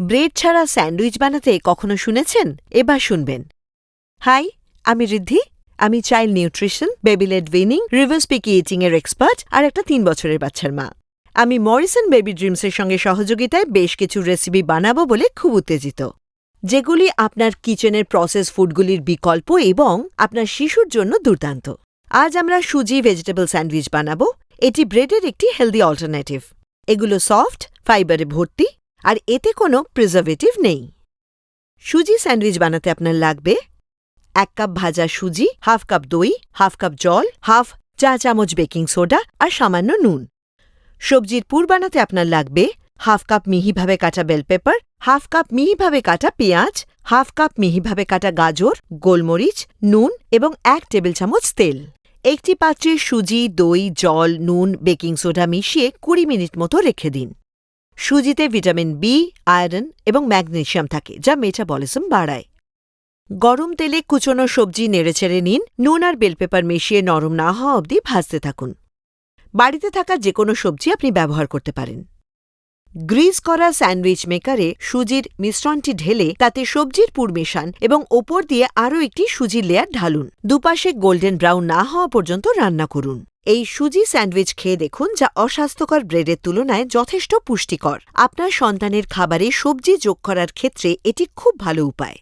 Bread ছাড়া sandwich বানাতে কখনো শুনেছেন? এবার শুনবেন। হাই, আমি রিদ্ধি আমি child nutrition baby led weaning, reverse picky eating এর এক্সপার্ট আর একটা তিন বছরের বাচ্চার মা। আমি মরিসন বেবি ড্রিমসের সঙ্গে সহযোগিতায় বেশ কিছু রেসিপি বানাবো বলে খুব উত্তেজিত। যেগুলি আপনার কিচেনের প্রসেস ফুডগুলির বিকল্প এবং আপনার শিশুর জন্য দুর্দান্ত। আজ আমরা সুজি ভেজিটেবল স্যান্ডউইচ বানাবো। এটি ব্রেডের একটি হেলদি অল্টারনেটিভ। এগুলো সফট, ফাইবারে ভর্তি আর এতে কোনো প্রিজার্ভেটিভ নেই। সুজি স্যান্ডউইচ বানাতে আপনার লাগবে এক কাপ ভাজা সুজি, হাফ কাপ দই, হাফ কাপ জল, হাফ চা চামচ বেকিং সোডা আর সামান্য নুন। সবজির পুর বানাতে আপনার লাগবে হাফ কাপ মিহিভাবে কাটা বেল পেপার, হাফ কাপ মিহিভাবে কাটা পেঁয়াজ, হাফ কাপ মিহিভাবে কাটা গাজর, গোলমরিচ, নুন এবং এক টেবিল চামচ তেল। একটি পাত্রে সুজি, দই, জল, নুন, বেকিং সোডা মিশিয়ে কুড়ি মিনিট মতো রেখে দিন। সুজিতে ভিটামিন বি আয়রন এবং ম্যাগনেশিয়াম থাকে, যা মেটাবলিজম বাড়ায়। গরম তেলে কুচনো সবজি নেড়েচেড়ে নিন, নুন আর বেল পেপার মিশিয়ে নরম না হওয়া অবধি ভাজতে থাকুন। বাড়িতে থাকা যে কোনো সবজি আপনি ব্যবহার করতে পারেন। গ্রিজ করা স্যান্ডউইচ মেকারে সুজির মিশ্রণটি ঢেলে তাতে সবজির পুর মেশান এবং ওপর দিয়ে আরও একটি সুজির লেয়ার ঢালুন। দুপাশে গোল্ডেন ব্রাউন না হওয়া পর্যন্ত রান্না করুন। এই সুজি স্যান্ডউইচ খেয়ে দেখুন যা অস্বাস্থ্যকর ব্রেডের তুলনায় যথেষ্ট পুষ্টিকর। আপনার সন্তানের খাবারে সবজি যোগ করার ক্ষেত্রে এটি খুব ভালো উপায়।